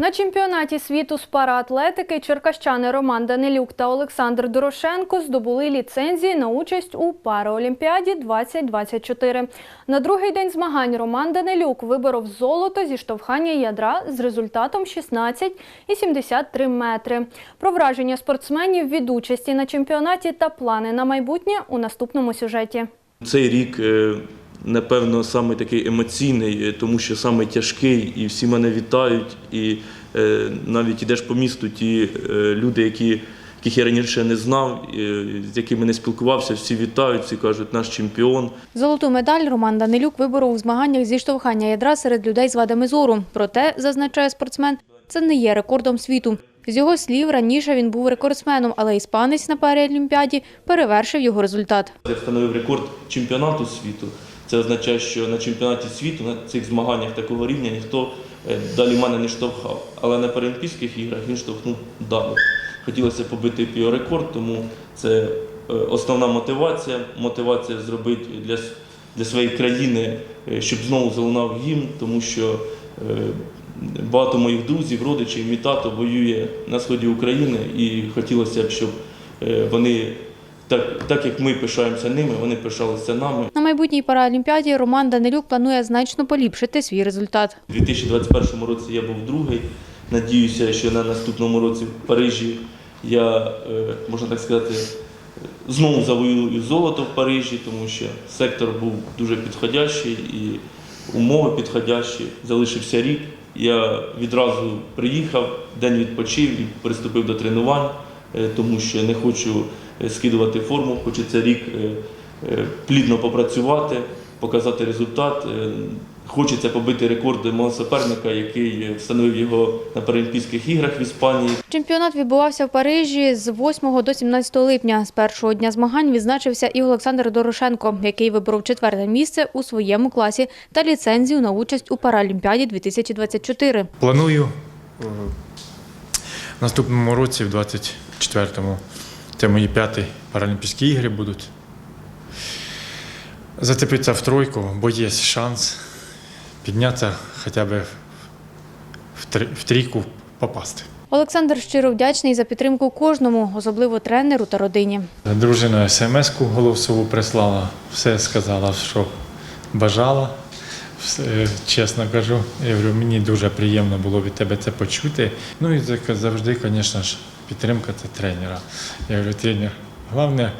На чемпіонаті світу з параатлетики черкащани Роман Данилюк та Олександр Дорошенко здобули ліцензії на участь у Параолімпіаді 2024. На другий день змагань Роман Данилюк виборов золото зі штовхання ядра з результатом 16,73 метри. Про враження спортсменів від участі на чемпіонаті та плани на майбутнє у наступному сюжеті. Цей рік, е, напевно, саме такий емоційний, е, тому що саме тяжкий, і всі мене вітають. І е, навіть ідеш по місту, ті е, люди, які, яких я раніше не знав, з якими не спілкувався, всі вітають, всі кажуть, наш чемпіон. Золоту медаль Роман Данилюк виборов у змаганнях зі штовхання ядра серед людей з вадами зору. Проте, зазначає спортсмен, це не є рекордом світу. З його слів, раніше він був рекордсменом, але іспанець на Паралімпіаді перевершив його результат. Я встановив рекорд чемпіонату світу. Це означає, що на чемпіонаті світу, на цих змаганнях такого рівня ніхто е, далі мене не штовхав. Але на Паралімпійських іграх він штовхнув далі. Хотілося побити його рекорд, тому це е, основна мотивація. Мотивація зробити для, для своєї країни, е, щоб знову залунав гімн, тому що багато моїх друзів, родичів, мій тато воює на сході України і хотілося б, щоб вони. Так, так як ми пишаємося ними, вони пишалися нами. На майбутній Паралімпіаді Роман Данилюк планує значно поліпшити свій результат. У 2021 році я був другий. Надіюся, що на наступному році в Парижі я, е, можна так сказати, знову завоюю золото в Парижі, тому що сектор був дуже підходящий і умови підходящі. Залишився рік. Я відразу приїхав, день відпочив і приступив до тренувань, е, тому що не хочу скидувати форму, хочеться рік е, е, плідно попрацювати, показати результат. Е, Хочеться побити рекорди мого суперника, який е, встановив його на Паралімпійських іграх в Іспанії. Чемпіонат відбувався в Парижі з 8 до 17 липня. З першого дня змагань відзначився і Олександр Дорошенко, який виборов четверте місце у своєму класі та ліцензію на участь у Паралімпіаді 2024. Планую е, в наступному році, в 24-му, це мої п'яті Паралімпійські ігри будуть. Зацепитися в тройку, бо є шанс піднятися хоча б в трійку попасти. Олександр щиро вдячний за підтримку кожному, особливо тренеру та родині. Дружина смс-ку голосову прислала, все сказала, що бажала. Чесно кажу, я говорю, мені дуже приємно було від тебе це почути. Ну і завжди, звісно ж, підтримка це тренера. Я говорю, тренер, головне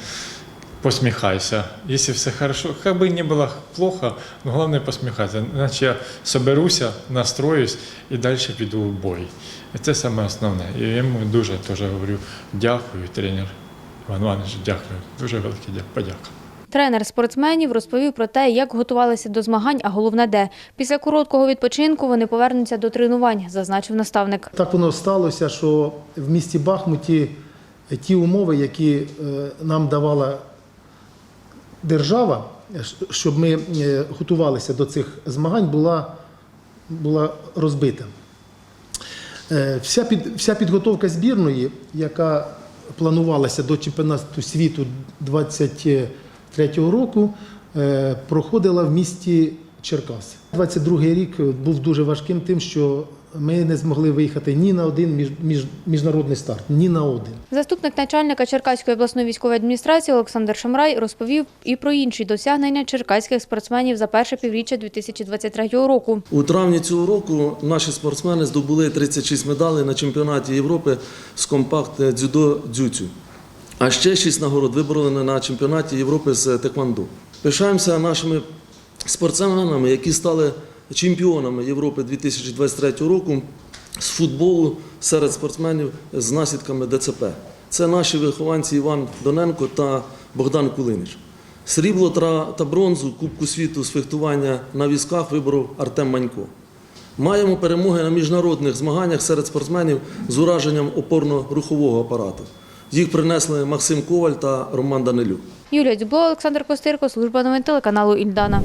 посміхайся. Якщо все хорошо, хай би не було плохо, але головне посміхайся. Іначе я соберуся, настроюсь і далі піду в бой. І це саме основне. І я йому дуже теж говорю, дякую, тренер. Іван Іванович, дякую. Дуже велике дя- подяка. Тренер спортсменів розповів про те, як готувалися до змагань, а головне де. Після короткого відпочинку вони повернуться до тренувань, зазначив наставник. Так воно сталося, що в місті Бахмуті ті умови, які е, нам давала держава, щоб ми е, готувалися до цих змагань, була, була розбита. Е, Вся, під, вся підготовка збірної, яка планувалася до чемпіонату світу 23-го року, е, проходила в місті Черкас. 22-й рік був дуже важким тим, що ми не змогли виїхати ні на один між, між, міжнародний старт, ні на один. Заступник начальника Черкаської обласної військової адміністрації Олександр Шамрай розповів і про інші досягнення черкаських спортсменів за перше півріччя 2023 року. У травні цього року наші спортсмени здобули 36 медалей на чемпіонаті Європи з компакт дзюдо дзюцю. А ще 6 нагород вибороли на чемпіонаті Європи з теквандо. Пишаємося нашими спортсменами, які стали чемпіонами Європи 2023 року з футболу серед спортсменів з наслідками ДЦП. Це наші вихованці Іван Доненко та Богдан Кулинич. Срібло та бронзу Кубку світу з фехтування на візках виборов Артем Манько. Маємо перемоги на міжнародних змаганнях серед спортсменів з ураженням опорно-рухового апарату. Їх принесли Максим Коваль та Роман Данилюк. Юлія Дзюбло, Олександр Костирко, служба новин телеканалу Ільдана.